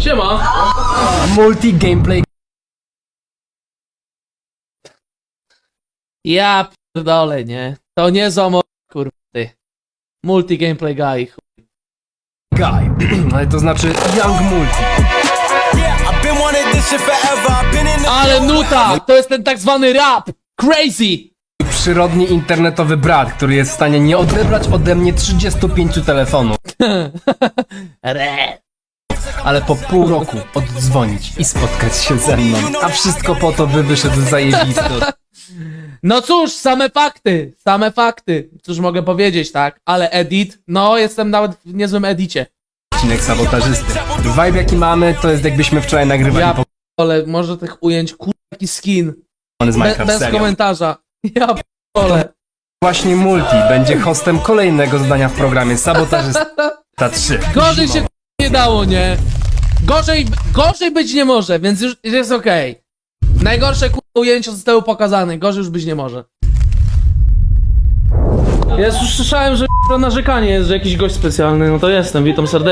Siema. Multi gameplay. Ja pierdolę, nie? To nie zomo... Kurwa, ty. Multi gameplay guy. chuj. Guy. Ale to znaczy Young Multi. I've been wanting this shit forever. I've been in the Ale nuta! To jest ten tak zwany rap! Crazy! Przyrodni internetowy brat, który jest w stanie nie odebrać ode mnie 35 telefonów, Re. Ale po pół roku oddzwonić i spotkać się ze mną. A wszystko po to, by wyszedł zajebisty No cóż, same fakty, same fakty. Cóż mogę powiedzieć, tak? Ale edit, no jestem nawet w niezłym edicie. odcinek sabotażysty. Vibe jaki mamy, to jest jakbyśmy wczoraj nagrywali Ja ja Ale może tych ujęć, kur... jaki skin. z Be, Minecraft bez serial. komentarza. Ja p***ole. Właśnie Multi będzie hostem kolejnego zadania w programie Sabotażysta 3. Gorzej się nie dało, nie? Gorzej, gorzej być nie może, więc już jest okej. Najgorsze kur... ujęcia zostały pokazane, gorzej już być nie może. Ja już słyszałem, że narzekanie jest, że jakiś gość specjalny, no to jestem, witam serdecznie.